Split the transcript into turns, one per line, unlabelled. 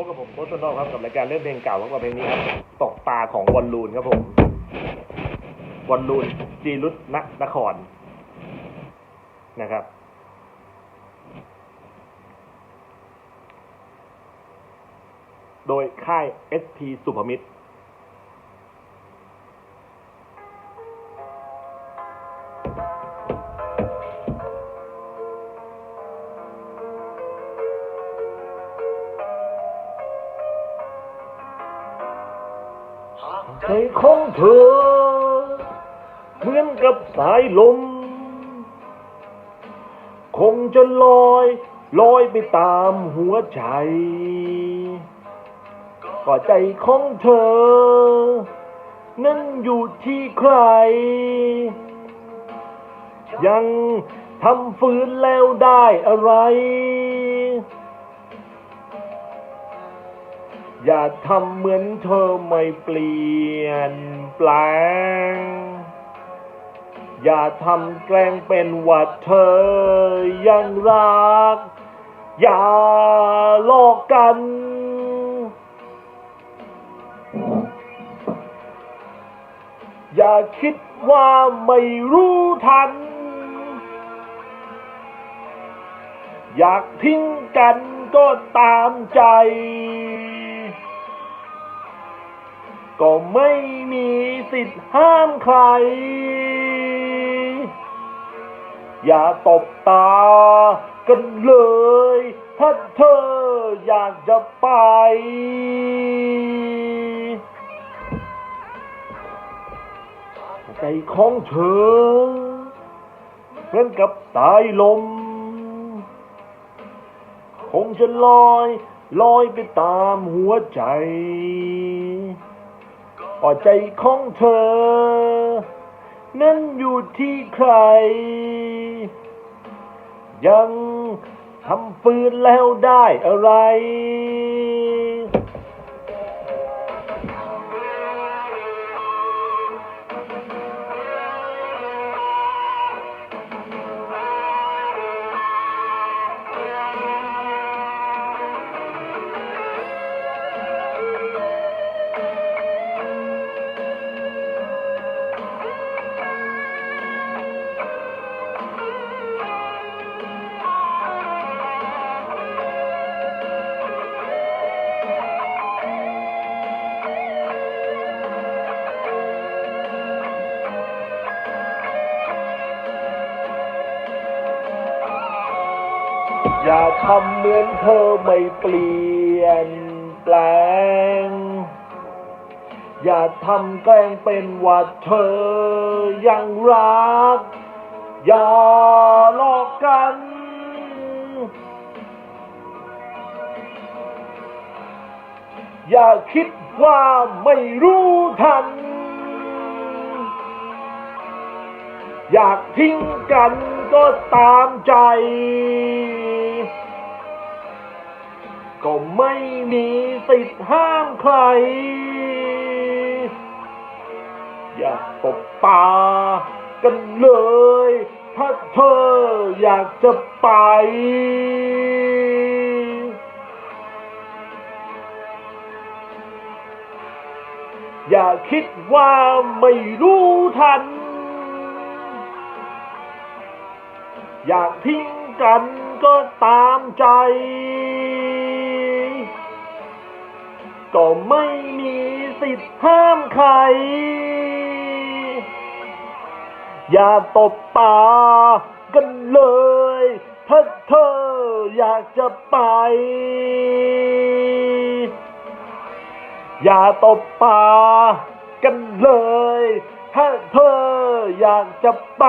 พบกับผมโค้ชชนอกครับกับรายการเรื่องเพลงเก่าครับกับเพลงนี้ครับตกตาของวอลลูนครับผมวอลลูนจีรุตนนครนะครับ โดยค่าย SP สุภมิตร ใจของเธอ เหมือนกับสายลม คงจะลอยลอยไปตามหัวใจ ก็ใจของเธอ นั้นอยู่ที่ใคร ยังทำฝืนแล้วได้อะไร อย่าทำเหมือนเธอไม่เปลี่ยนแปลง อย่าทำแกล้งเป็นว่าเธอยังรัก อย่าหลอกกัน อย่าคิดว่าไม่รู้ทัน อยากทิ้งกันก็ตามใจ ก็ไม่มีสิทธิ์ห้ามใคร อย่าตบตากันเลย ถ้าเธออยากจะไป ใจของเธอเหมือนกับสายลม คงจะลอย ลอยไปตามหัวใจ ก็ใจของเธอ นั้นอยู่ที่ใคร ยังทำฟืนแล้วได้อะไร อย่าทำเหมือนเธอไม่เปลี่ยนแปลง อย่าทำแกล้งเป็นว่าเธอยังรัก อย่าหลอกกัน อย่าคิดว่าไม่รู้ทัน อยากทิ้งกันก็ตามใจ ก็ไม่มีสิทธิ์ห้ามใคร อย่ากตบตากันเลย ถ้าเธออยากจะไป อย่าคิดว่าไม่รู้ทัน อยากทิ้งกันก็ตามใจ ก็ไม่มีสิทธิ์ห้ามใคร อย่าตบตากันเลย ถ้าเธออยากจะไป อย่าตบตากันเลย ถ้าเธออยากจะไป